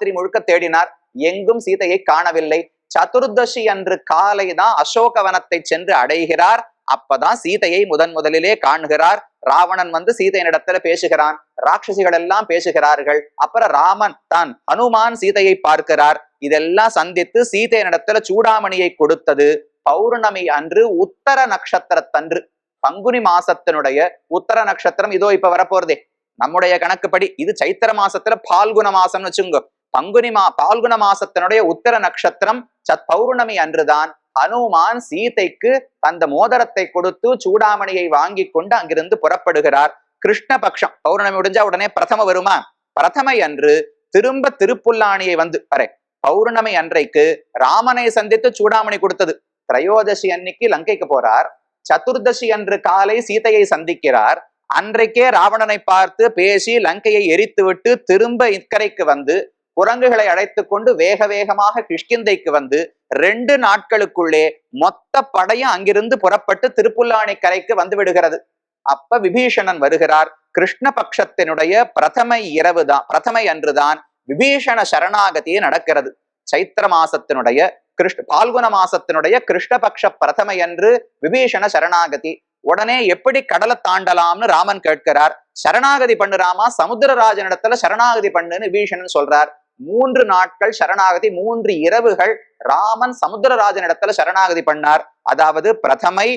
ராத்திரி முழுக்க தேடினார். எங்கும் சீதையை காணவில்லை. சதுர்தசி அன்று காலை தான் அசோகவனத்தை சென்று அடைகிறார். அப்பதான் சீதையை முதன் முதலிலே காண்கிறார். ராவணன் வந்து சீதையினிடத்துல பேசுகிறான். ராட்சசிகள் எல்லாம் பேசுகிறார்கள். அப்புறம் ராமன் தான் ஹனுமான் சீதையை பார்க்கிறார். இதெல்லாம் சந்தித்து சீதையினிடத்துல சூடாமணியை கொடுத்தது. பௌர்ணமி அன்று உத்தர நட்சத்திரத்தன்று பங்குனி மாசத்தினுடைய உத்தர நட்சத்திரம் இதோ இப்ப வரப்போறதே. நம்முடைய கணக்குப்படி இது சைத்திர மாசத்துல பால்குண மாசம்னு வச்சுங்க பங்குனி மா பால்குண மாசத்தினுடைய உத்தர நட்சத்திரம் சத் பௌர்ணமி அன்றுதான் ஹனுமான் சீதைக்கு தந்த மோதரத்தை கொடுத்து சூடாமணியை வாங்கி கொண்டு அங்கிருந்து புறப்படுகிறார். கிருஷ்ணபக்ஷம் பௌர்ணமி முடிஞ்சா உடனே பிரதம வருமா? பிரதமை அன்று திரும்ப திருப்புல்லாணியை வந்து அரே பௌர்ணமி அன்றைக்கு ராமனை சந்தித்து சூடாமணி கொடுத்தது. திரையோதசி அன்னைக்கு லங்கைக்கு போறார். சதுர்தசி அன்று காலை சீதையை சந்திக்கிறார். அன்றைக்கே ராவணனை பார்த்து பேசி லங்கையை எரித்து விட்டு திரும்ப இக்கரைக்கு வந்து குரங்குகளை அழைத்து கொண்டு வேக வேகமாக கிஷ்கிந்தைக்கு வந்து ரெண்டு நாட்களுக்குள்ளே மொத்த படையும் அங்கிருந்து புறப்பட்டு திருப்புல்லாணி கரைக்கு வந்து விடுகிறது. அப்ப விபீஷணன் வருகிறார். கிருஷ்ணபக்ஷத்தினுடைய பிரதமை இரவுதான் பிரதமை அன்றுதான் விபீஷண சரணாகதியே நடக்கிறது. சைத்திர மாசத்தினுடைய கிருஷ்ண பால்குண மாசத்தினுடைய கிருஷ்ணபக்ஷ பிரதமை அன்று விபீஷண சரணாகதி. உடனே எப்படி கடலை தாண்டலாம்னு ராமன் கேட்கிறார். சரணாகதி பண்ணு ராமா சமுத்திரராஜனிடத்துல சரணாகதி பண்ணுன்னு விபீஷணன் சொல்றார். மூன்று நாட்கள் சரணாகதி மூன்று இரவுகள் ராமன் சமுத்திரராஜனிடத்துல சரணாகதி பண்ணார். அதாவது பிரதமை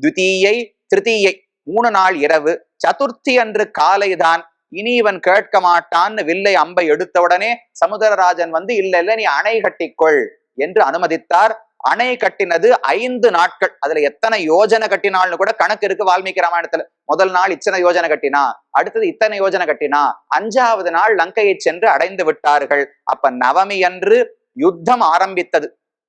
துதியை திருத்தீயை மூணு நாள் இரவு. சதுர்த்தி அன்று காலைதான். இனி இவன் கேட்க மாட்டான்னு வில்லை அம்பை எடுத்த உடனே சமுத்திரராஜன் வந்து இல்ல இல்ல நீ அணை கட்டிக்கொள் என்று அனுமதித்தார். அணை கட்டினது ஐந்து நாட்கள். அதுல எத்தனை யோஜனை கட்டினால்னு கூட கணக்கு இருக்கு வால்மீகி ராமாயணத்துல. முதல் நாள் இத்தனை யோஜனை கட்டினா அடுத்தது இத்தனை யோஜனை கட்டினா அஞ்சாவது நாள் லங்கையை சென்று அடைந்து விட்டார்கள். அப்ப நவமி அன்று யுத்தம் ஆரம்பித்தது.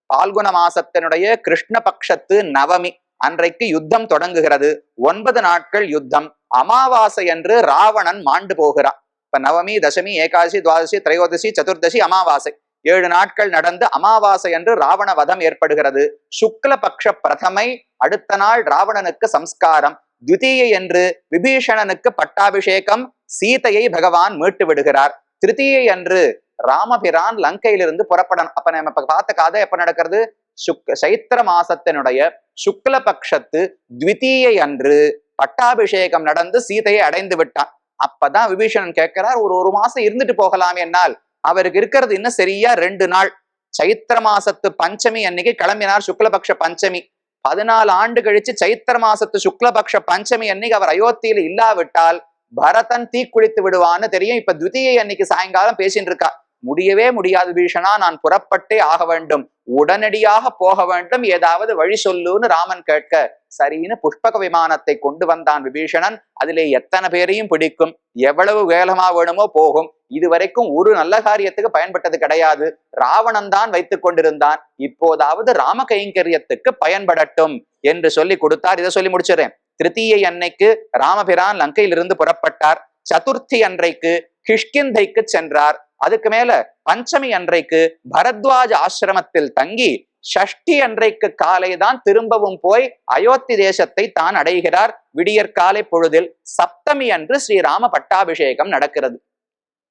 பால்குண மாசத்தினுடைய கிருஷ்ண பட்சத்து நவமி. அன்றைக்கு யுத்தம் தொடங்குகிறது. ஒன்பது நாட்கள் யுத்தம். அமாவாசை அன்று ராவணன் மாண்டு போகிறான். இப்ப நவமி தசமி ஏகாதசி துவாதசி திரையோதசி சதுர்தசி அமாவாசை. ஏழு நாட்கள் நடந்து அமாவாசை அன்று ராவண வதம் ஏற்படுகிறது. சுக்ல பக்ஷ பிரதமை அடுத்த நாள் ராவணனுக்கு சம்ஸ்காரம். துவிதீயை என்று விபீஷணனுக்கு பட்டாபிஷேகம் சீதையை பகவான் மீட்டு விடுகிறார். திருத்தீயை அன்று ராமபிரான் லங்கையிலிருந்து புறப்படணும் அப்ப நம்ம இப்ப பார்த்த கதை எப்ப நடக்கிறது? சுக் சைத்திர மாசத்தினுடைய சுக்ல பக்ஷத்து த்விதீயை அன்று பட்டாபிஷேகம் நடந்து சீதையை அடைந்து விட்டான். அப்பதான் விபீஷணன் கேட்கிறார் ஒரு ஒரு மாசம் இருந்துட்டு போகலாம் என்னால். அவருக்கு இருக்கிறது இன்னும் சரியா ரெண்டு நாள். சைத்திர மாசத்து பஞ்சமி அன்னைக்கு கிளம்பினார் சுக்லபக்ஷ பஞ்சமி. பதினாலு ஆண்டு கழிச்சு சைத்திர மாசத்து சுக்லபக்ஷ பஞ்சமி அன்னைக்கு அவர் அயோத்தியில இல்லாவிட்டால் பரதன் தீக்குளித்து விடுவான்னு தெரியும். இப்ப துதியை அன்னைக்கு சாயங்காலம் பேசிட்டு இருக்கா. முடியவே முடியாது பீஷனா நான் புறப்பட்டே ஆக வேண்டும். உடனடியாக போக வேண்டும். ஏதாவது வழி சொல்லுன்னு ராமன் கேட்க சரின்னு புஷ்பக விமானத்தை கொண்டு வந்தான் விபீஷணன். அதிலே எத்தனை பேரையும் பிடிக்கும்? எவ்வளவு வேகமா வேணுமோ போகும். இதுவரைக்கும் ஒரு நல்ல காரியத்துக்கு பயன்பட்டது கிடையாது. ராவணன் தான் வைத்துக் கொண்டிருந்தான். இப்போதாவது ராம கைங்கரியத்துக்கு பயன்படட்டும் என்று சொல்லி கொடுத்தார். இதை சொல்லி முடிச்சிடுறேன். திருத்தீயை அன்னைக்கு ராமபிரான் லங்கையிலிருந்து புறப்பட்டார். சதுர்த்தி அன்றைக்கு கிஷ்கிந்தைக்கு சென்றார். அதுக்கு மேல பஞ்சமி அன்றைக்கு பரத்வாஜ ஆசிரமத்தில் தங்கி ஷஷ்டி அன்றைக்கு காலை தான் திரும்பவும் போய் அயோத்தி தேசத்தை தான் அடைகிறார். விடியற்காலை பொழுதில் சப்தமி அன்று ஸ்ரீராம பட்டாபிஷேகம் நடக்கிறது.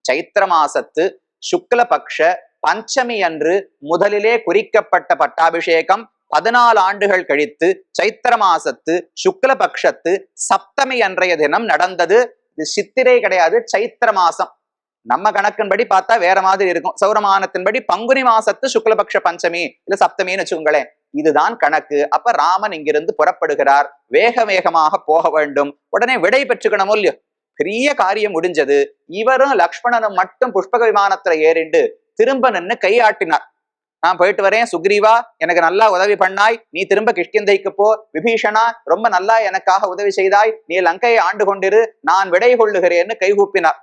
சைத்திர மாசத்து சுக்லபக்ஷ பஞ்சமி அன்று முதலிலே குறிக்கப்பட்ட பட்டாபிஷேகம் பதினாலு ஆண்டுகள் கழித்து சைத்திர மாசத்து சுக்லபக்ஷத்து சப்தமி அன்றைய தினம் நடந்தது. இது சித்திரை கிடையாது சைத்திர மாசம். நம்ம கணக்கின்படி பார்த்தா வேற மாதிரி இருக்கும். சௌரமானத்தின்படி பங்குனி மாசத்து சுக்லபக்ஷ பஞ்சமி இல்ல சப்தமின்னு வச்சுக்கோங்களேன். இதுதான் கணக்கு. அப்ப ராமன் இங்கிருந்து புறப்படுகிறார். வேக வேகமாக போக வேண்டும். உடனே விடை பெற்றுக்கணும் இல்லையோ? பெரிய காரியம் முடிஞ்சது. இவரும் லக்ஷ்மணனும் மட்டும் புஷ்பக விமானத்துல ஏறிண்டு திரும்ப நின்னு கையாட்டினார். நான் போயிட்டு வரேன் சுக்ரீவா எனக்கு நல்லா உதவி பண்ணாய். நீ திரும்ப கிஷ்கிந்தைக்கு போ. விபீஷணா ரொம்ப நல்லா எனக்காக உதவி செய்தாய். நீ லங்கையை ஆண்டு கொண்டிரு. நான் விடை கொள்ளுகிறேன்னு கைகூப்பினார்.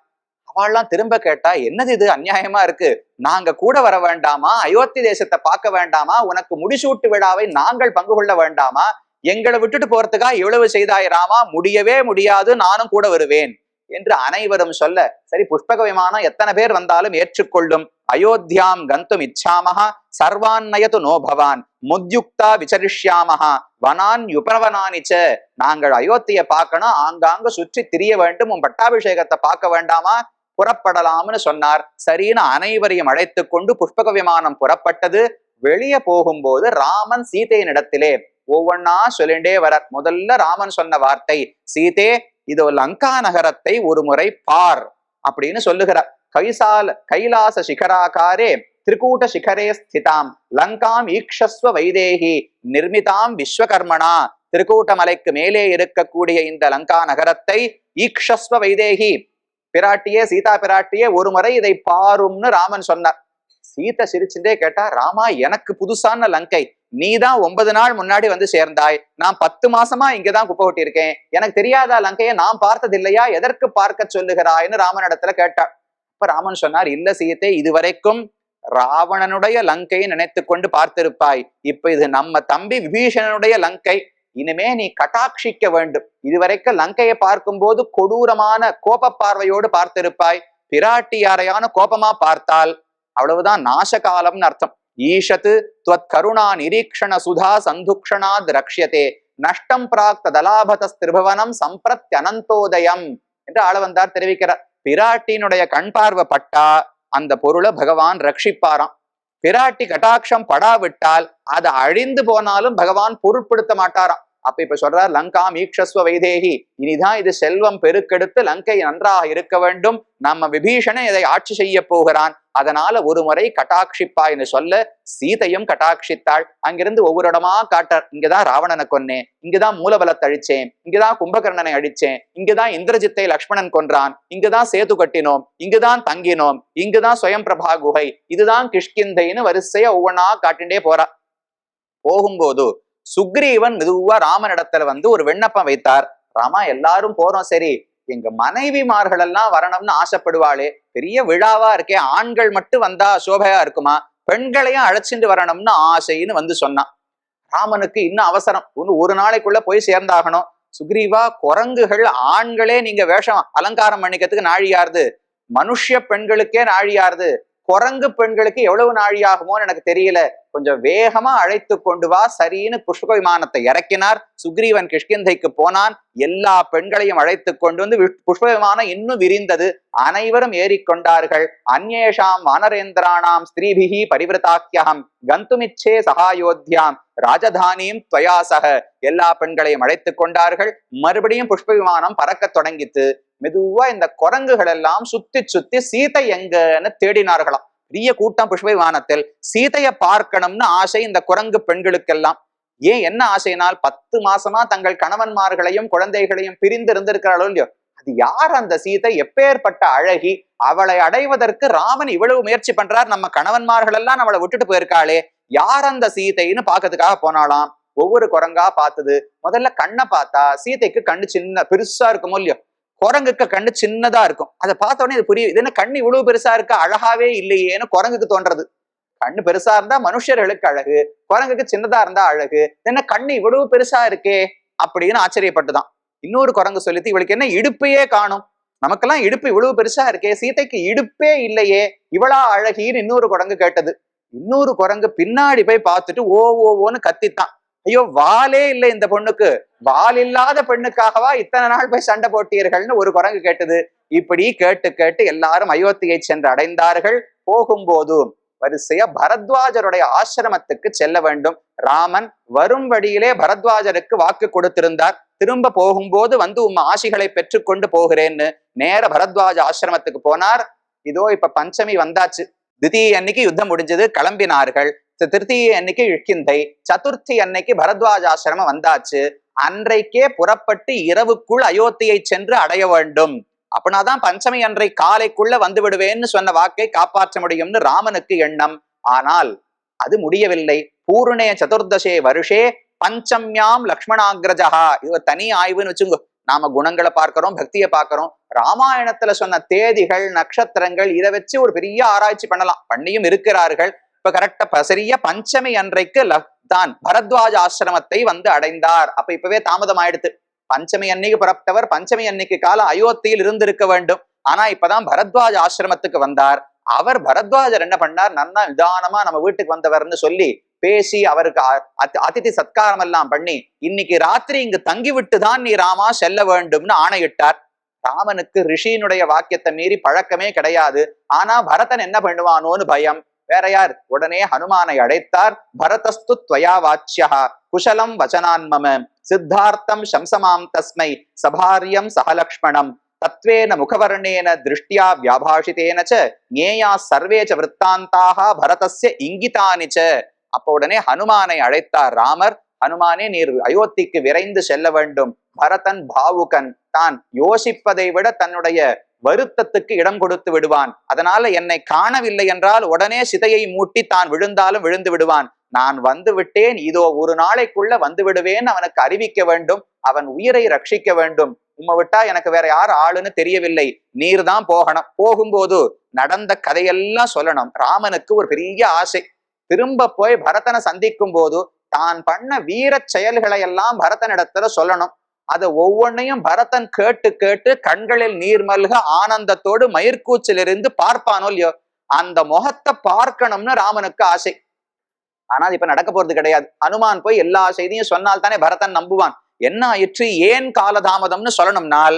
அவள்லாம் திரும்ப கேட்டா என்னது இது? அநியாயமா இருக்கு. நாங்க கூட வர வேண்டாமா? அயோத்தி தேசத்தை பார்க்க வேண்டாமா? உனக்கு முடிசூட்டு விழாவை நாங்கள் பங்கு கொள்ள வேண்டாமா? எங்களை விட்டுட்டு போறதுக்கா இவ்வளவு செய்தாய் ராமா? முடியவே முடியாது. நானும் கூட வருவேன். என்று அனைவரும் சொல்ல சரி புஷ்பக விமானம் எத்தனை பேர் வந்தாலும் ஏற்றுக்கொள்ளும். அயோத்தியாம் கந்தும் இச்சாமஹா. சர்வான்னயது நோ பவான். முத்யுக்தா விசரிஷ்யாமஹா. வனான் யுபவனானிச்ச நாங்கள் அயோத்தியை பார்க்கணும். ஆங்காங்க சுற்றி திரிய வேண்டும். உன் பட்டாபிஷேகத்தை பார்க்க வேண்டாமா? புறப்படலாம்னு சொன்னார். சரின்னு அனைவரையும் அழைத்து கொண்டு புஷ்பக விமானம் புறப்பட்டது. வெளியே போகும்போது ராமன் சீதையின் இடத்திலே ஒவ்வொன்னா சொல்லிண்டே வரார். முதல்ல ராமன் சொன்ன வார்த்தை சீதே இது லங்கா நகரத்தை ஒரு முறை பார் அப்படின்னு சொல்லுகிறார். கைசால கைலாச சிகராகாரே திரிகூட்ட சிகரே ஸ்திதாம். லங்காம் ஈக்ஷஸ்வ வைதேகி நிர்மிதாம் விஸ்வகர்மனா திருக்கூட்டமலைக்கு மேலே இருக்கக்கூடிய இந்த லங்கா நகரத்தை ஈக்ஷஸ்வ வைதேகி பிராட்டியே சீதா பிராட்டியே ஒரு முறை இதை பாரும்னு ராமன் சொன்னார். சீதை சிரிச்சுட்டே கேட்டா ராமா எனக்கு புதுசான லங்கை. நீ தான் ஒன்பது நாள் முன்னாடி வந்து சேர்ந்தாய். நான் பத்து மாசமா இங்கதான் குப்பை ஒட்டியிருக்கேன் எனக்கு தெரியாதா லங்கையை? நான் பார்த்தது இல்லையா எதற்கு பார்க்க சொல்லுகிறாய்னு ராமன் இடத்துல கேட்டாள் அப்ப ராமன் சொன்னார் இல்ல சீத்தை இதுவரைக்கும் ராவணனுடைய லங்கையை நினைத்து கொண்டு பார்த்திருப்பாய். இப்ப இது நம்ம தம்பி விபீஷணனுடைய லங்கை. இனிமே நீ கட்டாட்சிக்க வேண்டும். இதுவரைக்கும் லங்கையை பார்க்கும்போது கொடூரமான கோப பார்வையோடு பார்த்திருப்பாய். பிராட்டியாரையான கோபமா பார்த்தால் அவ்வளவுதான் நாசகாலம்னு அர்த்தம். ஈஷத்து துவத் கருணா நிரீக்ஷண சுதா சந்துக்ஷணாத் ரக்ஷியதே. நஷ்டம் பிராக்த தலாபத திரிபுவனம் சம்பிரத்யனந்தோதயம் என்று ஆளவந்தார் தெரிவிக்கிறார். பிராட்டியினுடைய கண் பார்வை பட்டா அந்த பொருளை பகவான் ரட்சிப்பாராம். பிராட்டி கட்டாட்சம் படாவிட்டால் அது அழிந்து போனாலும் பகவான் பொருட்படுத்த மாட்டாராம். அப்ப இப்ப சொல்றார் லங்கா மீக்ஷஸ்வ வைதேகி. இனிதான் இது செல்வம் பெருக்கெடுத்து லங்கை நன்றாக இருக்க வேண்டும். நம்ம விபீஷணன் இதை ஆட்சி செய்ய போகிறான். அதனால ஒரு முறை கட்டாட்சிப்பாய்னு சொல்ல சீதையும் கட்டாட்சித்தாள். அங்கிருந்து ஒவ்வொரு இடமா காட்டார். இங்கதான் ராவணனை கொன்னேன். இங்கதான் மூலபலத்தை அழிச்சேன். இங்கதான் கும்பகர்ணனை அழிச்சேன். இங்கதான் இந்திரஜித்தை லக்ஷ்மணன் கொன்றான். இங்கதான் சேது கட்டினோம். இங்குதான் தங்கினோம். இங்குதான் சுயம் பிரபா குகை. இதுதான் கிஷ்கிந்தைன்னு வரிசையா ஒவ்வொன்னா காட்டிண்டே போறா. போகும்போது சுக்ரீவன் மெதுவா ராமனிடத்துல வந்து ஒரு விண்ணப்பம் வைத்தார். ராமா எல்லாரும் போறோம் சரி. எங்க மனைவிமார்கள் எல்லாம் வரணும்னு ஆசைப்படுவாளே. பெரிய விழாவா இருக்கே. ஆண்கள் மட்டும் வந்தா சோபையா இருக்குமா? பெண்களையும் அழைச்சிட்டு வரணும்னு ஆசைன்னு வந்து சொன்னான். ராமனுக்கு இன்னும் அவசரம். ஒன்னு ஒரு நாளைக்குள்ள போய் சேர்ந்தாகணும். சுக்ரீவா குரங்குகள் ஆண்களே நீங்க வேஷம் அலங்காரம் பண்ணிக்கிறதுக்கு நாழியாருது. மனுஷ பெண்களுக்கே நாழியாருது. குரங்கு பெண்களுக்கு எவ்வளவு நாழியாகுமோன்னு எனக்கு தெரியல. கொஞ்சம் வேகமா அழைத்து கொண்டு வா சரின்னு புஷ்ப விமானத்தை இறக்கினார். சுக்ரீவன் கிஷ்கிந்தைக்கு போனான். எல்லா பெண்களையும் அழைத்து கொண்டு வந்து புஷ்ப விமானம் இன்னும் விரிந்தது. அனைவரும் ஏறிக்கொண்டார்கள் அந்நேஷாம் வானரேந்திராணாம் ஸ்திரீபிகி பரிவிரதாக்கியம். கந்துமிச்சே சகாயோத்தியாம் ராஜதானியும் துவயாசக எல்லா பெண்களையும் அழைத்து கொண்டார்கள். மறுபடியும் புஷ்ப விமானம் பறக்க தொடங்கித்து மெதுவா இந்த குரங்குகள் எல்லாம் சுத்தி சுத்தி சீதை எங்கன்னு தேடினார்களாம். பெரிய கூட்டம் புஷ்பை வானத்தில். சீதையை பார்க்கணும்னு ஆசை இந்த குரங்கு பெண்களுக்கெல்லாம். ஏன் என்ன ஆசைனால் பத்து மாசமா தங்கள் கணவன்மார்களையும் குழந்தைகளையும் பிரிந்து இருந்திருக்கிறாளோ இல்லையோ? அது யார் அந்த சீதை? எப்பேற்பட்ட அழகி அவளை அடைவதற்கு ராமன் இவ்வளவு முயற்சி பண்றார். நம்ம கணவன்மார்கள் எல்லாம் நம்மளை விட்டுட்டு போயிருக்காளே. யார் அந்த சீதைன்னு பாக்கிறதுக்காக போனாலாம் ஒவ்வொரு குரங்கா பார்த்தது. முதல்ல கண்ணை பார்த்தா சீதைக்கு கண்ணு சின்ன பெருசா இருக்குமோ இல்லையோ? குரங்குக்கு கண்ணு சின்னதா இருக்கும். அதை பார்த்த உடனே இது புரியும். இது என்ன கண்ணு இவ்வளவு பெருசா இருக்கா? அழகாவே இல்லையேன்னு குரங்குக்கு தோன்றது. கண்ணு பெருசா இருந்தா மனுஷர்களுக்கு அழகு. குரங்குக்கு சின்னதா இருந்தா அழகு. என்ன கண்ணு இவ்வளவு பெருசா இருக்கே? அப்படின்னு ஆச்சரியப்பட்டுதான். இன்னொரு குரங்கு சொல்லிட்டு இவளுக்கு என்ன இடுப்பையே காணும்? நமக்கெல்லாம் இடுப்பு இவ்வளவு பெருசா இருக்கே? சீதைக்கு இடுப்பே இல்லையே. இவளா அழகின்னு இன்னொரு குரங்கு கேட்டது. இன்னொரு குரங்கு பின்னாடி போய் பார்த்துட்டு ஓ ஓன்னு கத்தித்தான். ஐயோ வாலே இல்லை இந்த பொண்ணுக்கு. வால் இல்லாத பெண்ணுக்காகவா இத்தனை நாள் போய் சண்டை போட்டீர்கள்னு ஒரு குரங்கு கேட்டது. இப்படி கேட்டு கேட்டு எல்லாரும் அயோத்தியை சென்று அடைந்தார்கள். போகும்போது வரிசையா பரத்வாஜருடைய ஆசிரமத்துக்கு செல்ல வேண்டும். ராமன் வரும் வழியிலே பரத்வாஜருக்கு வாக்கு கொடுத்திருந்தார். திரும்ப போகும்போது வந்து உம் ஆசிகளை பெற்றுக்கொண்டு போகிறேன்னு நேர பரத்வாஜ ஆசிரமத்துக்கு போனார். இதோ இப்ப பஞ்சமி வந்தாச்சு. திதி அன்னைக்கு யுத்தம் முடிஞ்சது. கிளம்பினார்கள். திருத்திய அன்னைக்கு இழுக்கிந்தை. சதுர்த்தி அன்னைக்கு பரத்வாஜாசிரமம் வந்தாச்சு. அன்றைக்கே புறப்பட்டு இரவுக்குள் அயோத்தியை சென்று அடைய வேண்டும். அப்படின்னாதான் பஞ்சமி அன்றை காலைக்குள்ள வந்து விடுவேன்னு சொன்ன வாக்கை காப்பாற்ற முடியும்னு ராமனுக்கு எண்ணம். ஆனால் அது முடியவில்லை. பூர்ணே சதுர்தசே வருஷே பஞ்சம்யாம் லக்ஷ்மணாகிரஜா இது தனி ஆய்வுன்னு வச்சுங்க. நாம குணங்களை பார்க்கிறோம் பக்தியை பார்க்கிறோம். ராமாயணத்துல சொன்ன தேதிகள் நட்சத்திரங்கள் இதை வச்சு ஒரு பெரிய ஆராய்ச்சி பண்ணலாம். பண்ணியும் இருக்கிறார்கள். இப்ப கரெக்டா சரியா பஞ்சமி அன்றைக்கு தான். பரத்வாஜ ஆசிரமத்தை வந்து அடைந்தார். அப்ப இப்பவே தாமதம் ஆயிடுத்து. பஞ்சமி அன்னைக்கு புறப்பட்டவர் பஞ்சமி அன்னைக்கு கால அயோத்தியில் இருந்திருக்க வேண்டும். ஆனா இப்பதான் பரத்வாஜ ஆசிரமத்துக்கு வந்தார். அவர் பரத்வாஜர் என்ன பண்ணார்? நன்னா நிதானமா நம்ம வீட்டுக்கு வந்தவர்னு சொல்லி பேசி அவருக்கு அதிதி சத்காரம் எல்லாம் பண்ணி இன்னைக்கு ராத்திரி இங்கு தங்கிவிட்டு தான் நீ ராமா செல்ல வேண்டும்னு ஆணையிட்டார். ராமனுக்கு ரிஷியினுடைய வாக்கியத்தை மீறி பழக்கமே கிடையாது. ஆனா பரதன் என்ன பண்ணுவானோன்னு பயம். வேற யார்? உடனே ஹனுமானை அடைத்தார் பரதஸ்து துவயா வாச்சியா குஷலம் வச்சனான்மம சித்தார்த்தம் சம்சமாம் தஸ்மை. சபாரியம் சகலக்ஷ்மணம் தத்வேன முகவர்ணேன திருஷ்டியா வியாபாஷிதேன ச. சர்வே ச விற்த்தாந்தாக பரதஸ்ய இங்கிதானி ச. அப்ப உடனே ஹனுமானை அழைத்தார் ராமர். ஹனுமானே நீர் அயோத்திக்கு விரைந்து செல்ல வேண்டும். பரதன் பாவுகன். தான் யோசிப்பதை விட தன்னுடைய வருத்தத்துக்கு இடம் கொடுத்து விடுவான். அதனால என்னை காணவில்லை என்றால் உடனே சிதையை மூட்டி தான் விழுந்தாலும் விழுந்து விடுவான். நான் வந்து விட்டேன் இதோ ஒரு நாளைக்குள்ள வந்து விடுவேன் அவனுக்கு அறிவிக்க வேண்டும் அவன் உயிரை ரட்சிக்க வேண்டும். உம்மை விட்டா எனக்கு வேற யார் ஆளுன்னு தெரியவில்லை. நீர் தான் போகணும். போகும்போது நடந்த கதையெல்லாம் சொல்லணும். ராமனுக்கு ஒரு பெரிய ஆசை. திரும்ப போய் பரதனை சந்திக்கும் போது தான் பண்ண வீர செயல்களை எல்லாம் பரதனிடத்துல சொல்லணும். அதை ஒவ்வொன்னையும் பரதன் கேட்டு கேட்டு கண்களில் நீர் மல்க ஆனந்தத்தோடு மயிர்கூச்சிலிருந்து பார்ப்பானோ இல்லையோ? அந்த முகத்தை பார்க்கணும்னு ராமனுக்கு ஆசை. ஆனா அது இப்ப நடக்க போறது கிடையாது. அனுமான் போய் எல்லா செய்தியும் சொன்னால் தானே பரதன் நம்புவான். என்ன ஆயிற்று? ஏன் காலதாமதம்னு சொல்லணும்னால்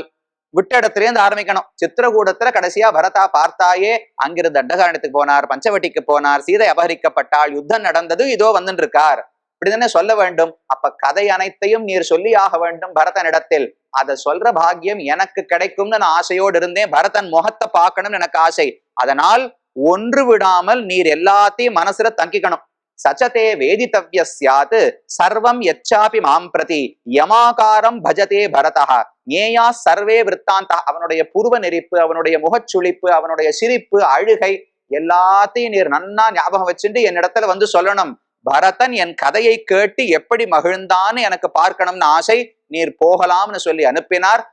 விட்ட இடத்துல இருந்து ஆரம்பிக்கணும். சித்திரகூடத்துல கடைசியா பரதா பார்த்தாயே அங்கிருந்து தண்டகாரணத்துக்கு போனார் பஞ்சவட்டிக்கு போனார் சீதை அபகரிக்கப்பட்டால் யுத்தம் நடந்தது இதோ வந்துட்டு இருக்கார். இப்படிதானே சொல்ல வேண்டும்? அப்ப கதை அனைத்தையும் நீர் சொல்லி ஆக வேண்டும் பரதனிடத்தில். அதை சொல்ற பாக்கியம் எனக்கு கிடைக்கும்னு நான் ஆசையோடு இருந்தேன். பரதன் முகத்தை பார்க்கணும்னு எனக்கு ஆசை. அதனால் ஒன்று விடாமல் நீர் எல்லாத்தையும் மனசுல தங்கிக்கணும். சச்சதே வேதித்தவ்ய சியாத் சர்வம் எச்சாபி மாம் பிரதி யமாகாரம் பஜதே பரதா ஏயா சர்வே விற்த்தாந்தா. அவனுடைய புருவ நெறிப்பு அவனுடைய முகச்சுளிப்பு அவனுடைய சிரிப்பு அழுகை எல்லாத்தையும் நீர் நன்னா ஞாபகம் வச்சுட்டு என்னிடத்துல வந்து சொல்லணும். பரதன் என் கதையை கேட்டு எப்படி மகிழ்ந்தான்னு எனக்கு பார்க்கணும்னு ஆசை. நீர் போகலாம்னு சொல்லி அனுப்பினார்.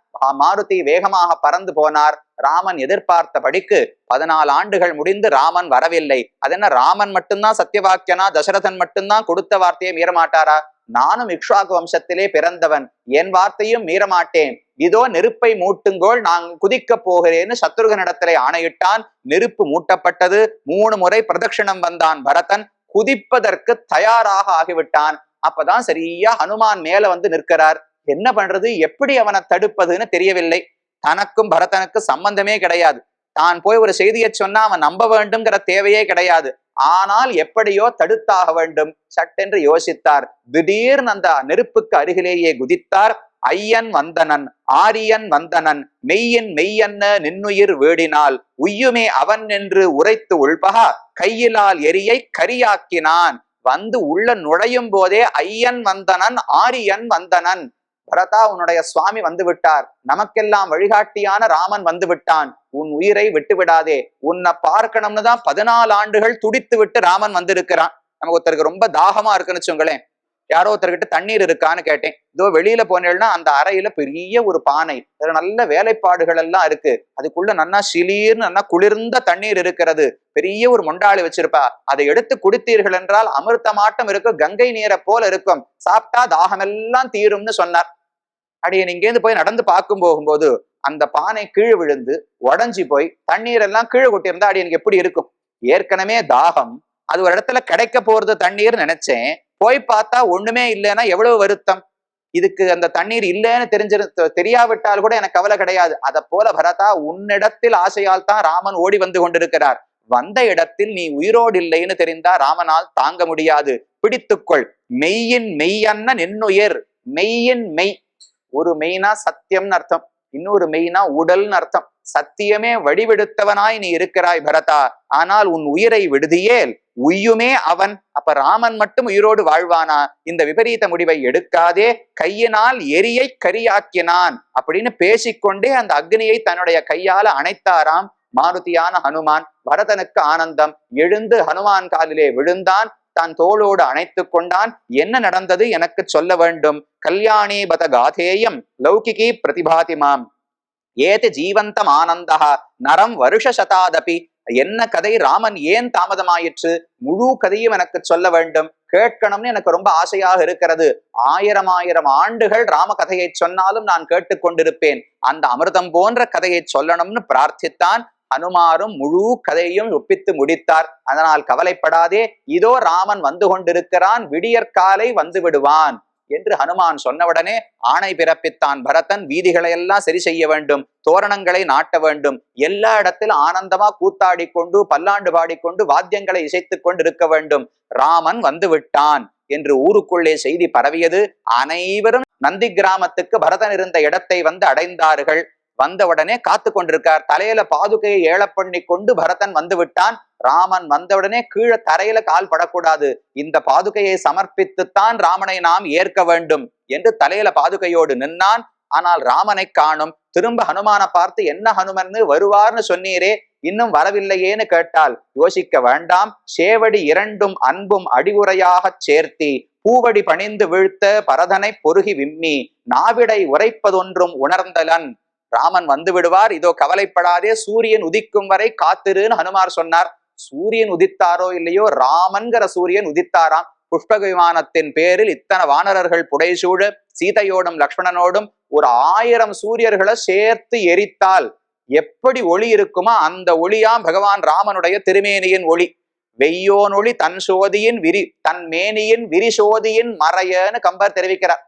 மாருதி வேகமாக பறந்து போனார். ராமன் எதிர்பார்த்தபடிக்கு பதினாலு ஆண்டுகள் முடிந்து ராமன் வரவில்லை. அது என்ன ராமன் மட்டும்தான் சத்தியவாக்கியனா தசரதன் மட்டும்தான் கொடுத்த வார்த்தையை மீறமாட்டாரா? நானும் இக்ஷாக்கு வம்சத்திலே பிறந்தவன். என் வார்த்தையும் மீறமாட்டேன். இதோ நெருப்பை மூட்டுங்கோள் நான் குதிக்க போகிறேன்னு சத்ருகனிடத்திலே ஆணையிட்டான். நெருப்பு மூட்டப்பட்டது. மூணு முறை பிரதட்சிணம் வந்தான் பரதன். குதிப்பதற்கு தயாராக ஆகிவிட்டான். அப்பதான் சரியா ஹனுமான் மேல வந்து நிற்கிறார். என்ன பண்றது? எப்படி அவனை தடுப்பதுன்னு தெரியவில்லை. தனக்கும் பரதனுக்கு சம்பந்தமே கிடையாது. தான் போய் ஒரு செய்தியை சொன்னா அவன் நம்ப வேண்டும்ங்கிற தேவையே கிடையாது. ஆனால் எப்படியோ தடுத்தாக வேண்டும். சட்டென்று யோசித்தார். திடீர்னு அந்த நெருப்புக்கு அருகிலேயே குதித்தார். ஐயன் வந்தனன் ஆரியன் வந்தனன் மெய்யின் மெய்யன்ன நின்னுயிர் வேடினால் உய்யுமே அவன் என்று உரைத்து உள்பகா கையிலால் எரியை கரியாக்கினான். வந்து உள்ள நுழையும் போதே ஐயன் வந்தனன் ஆரியன் வந்தனன். பரதா உன்னுடைய சுவாமி வந்து விட்டார் நமக்கெல்லாம் வழிகாட்டியான ராமன் வந்து விட்டான் உன் உயிரை விட்டு விடாதே உன்னை பார்க்கணும்னு தான் பதினாலு ஆண்டுகள் துடித்து விட்டு ராமன் வந்திருக்கிறான். நமக்கு ஒருத்தருக்கு ரொம்ப தாகமா இருக்குன்னு வச்சுங்களேன் யாரோ ஒருத்தர்கிட்ட தண்ணீர் இருக்கான்னு கேட்டேன். இதோ வெளியில போனேன்னா அந்த அறையில பெரிய ஒரு பானை. அதுல நல்ல வேலைப்பாடுகள் எல்லாம் இருக்கு. அதுக்குள்ள நன்னா சிலீர்னு நல்லா குளிர்ந்த தண்ணீர் இருக்கிறது. பெரிய ஒரு மொண்டாளி வச்சிருப்பா. அதை எடுத்து குடித்தீர்கள் என்றால் அமிர்தமாட்டம் இருக்கும் கங்கை நீரை போல இருக்கும். சாப்பிட்டா தாகமெல்லாம் தீரும்னு சொன்னார். அடியே இங்கேருந்து போய் நடந்து பார்க்கும் போகும்போது அந்த பானை கீழே விழுந்து உடஞ்சி போய் தண்ணீர் எல்லாம் கீழே கொட்டியிருந்தா அடி எனக்கு எப்படி இருக்கும்? ஏற்கனவே தாகம். அது ஒரு இடத்துல கிடைக்க போறது தண்ணீர் நினைச்சேன். போய் பார்த்தா ஒண்ணுமே இல்லைன்னா எவ்வளவு வருத்தம்? இதுக்கு அந்த தண்ணீர் இல்லைன்னு தெரிஞ்சிரு தெரியாவிட்டால் கூட எனக்கு கவலை கிடையாது. அத போல பரதா உன்னிடத்தில் ஆசையால் தான் ராமன் ஓடி வந்து கொண்டிருக்கிறார். வந்த இடத்தில் நீ உயிரோடு இல்லைன்னு தெரிந்தா ராமனால் தாங்க முடியாது. பிடித்துக்கொள் மெய்யின் மெய்யன்ன நின்னுயர். மெய்யின் மெய். ஒரு மெய்னா சத்தியம்னு அர்த்தம். இன்னொரு மெய்னா உடல்னு அர்த்தம். சத்தியமே வடிவெடுத்தவனாய் நீ இருக்கிறாய் பரதா. ஆனால் உன் உயிரை விடுதியேல் உய்யுமே அவன். அப்ப ராமன் மட்டும் உயிரோடு வாழ்வானா? இந்த விபரீத முடிவை எடுக்காதே. கையினால் எரியை கரியாக்கினான். அப்படின்னு பேசிக்கொண்டே அந்த அக்னியை தன்னுடைய கையால அணைத்தாராம். மாருதியான ஹனுமான். பரதனுக்கு ஆனந்தம். எழுந்து ஹனுமான் காலிலே விழுந்தான். தான் தோளோடு அணைத்து கொண்டான். என்ன நடந்தது? எனக்கு சொல்ல வேண்டும். கல்யாணி பத காதேயம் லௌகிகி பிரதிபாதிமாம் ஏது ஜீவந்தம் ஆனந்தா நரம் வருஷ சதாதபி. என்ன கதை? ராமன் ஏன் தாமதமாயிற்று? முழு கதையும் எனக்கு சொல்ல வேண்டும். கேட்கணும்னு எனக்கு ரொம்ப ஆசையாக இருக்கிறது. ஆயிரம் ஆயிரம் ஆண்டுகள் ராம கதையை சொன்னாலும் நான் கேட்டுக்கொண்டிருப்பேன் அந்த அமிர்தம் போன்ற கதையை சொல்லணும்னு பிரார்த்தித்தான். அனுமாரும் முழு கதையும் ஒப்பித்து முடித்தார். அதனால் கவலைப்படாதே இதோ ராமன் வந்து கொண்டிருக்கிறான் விடியற்காலை வந்து விடுவான் என்று ஹனுமான் சொன்னவுடனே ஆணை பிறப்பித்தான். பரதன் வீதிகளை எல்லாம் சரி செய்ய வேண்டும் தோரணங்களை நாட்ட வேண்டும். எல்லா இடத்திலும் ஆனந்தமா கூத்தாடி கொண்டு பல்லாண்டு பாடிக்கொண்டு வாத்தியங்களை இசைத்துக் கொண்டு இருக்க வேண்டும். ராமன் வந்து விட்டான் என்று ஊருக்குள்ளே செய்தி பரவியது. அனைவரும் நந்தி கிராமத்துக்கு பரதன் இருந்த இடத்தை வந்து அடைந்தார்கள். வந்தவுடனே காத்து கொண்டிருக்கார். தலையில பாதுகையை ஏழ பண்ணி கொண்டு பரதன் வந்து விட்டான். ராமன் வந்தவுடனே கீழே தரையில கால் படக்கூடாது. இந்த பாதுகையை சமர்ப்பித்துத்தான் ராமனை நாம் ஏற்க வேண்டும் என்று தலையில பாதுகையோடு நின்னான். ஆனால் ராமனை காணும். திரும்ப ஹனுமானை பார்த்து என்ன ஹனுமன்னு வருவார்னு சொன்னீரே இன்னும் வரவில்லையேன்னு கேட்டால் யோசிக்க வேண்டாம். சேவடி இரண்டும் அன்பும் அடிவுரையாகச் சேர்த்தி பூவடி பணிந்து வீழ்த்த பரதனை பொருகி விம்மி நாவிடை உரைப்பதொன்றும் உணர்ந்தலன் ராமன் வந்து விடுவார். இதோ கவலைப்படாதே சூரியன் உதிக்கும் வரை காத்திருன்னு ஹனுமார் சொன்னார். சூரியன் உதித்தாரோ இல்லையோ ராமன்கிற சூரியன் உதித்தாராம். புஷ்பக விமானத்தின் பேரில் இத்தனை வானரர்கள் புடைசூழ சீதையோடும் லக்ஷ்மணனோடும் ஒரு ஆயிரம் சூரியர்களை சேர்த்து எரித்தால் எப்படி ஒளி இருக்குமோ? அந்த ஒளியாம் பகவான் ராமனுடைய திருமேனியின் ஒளி. வெய்யோனொளி தன் சோதியின் விரி தன் மேனியின் விரிசோதியின் மறையன்னு கம்பர் தெரிவிக்கிறார்.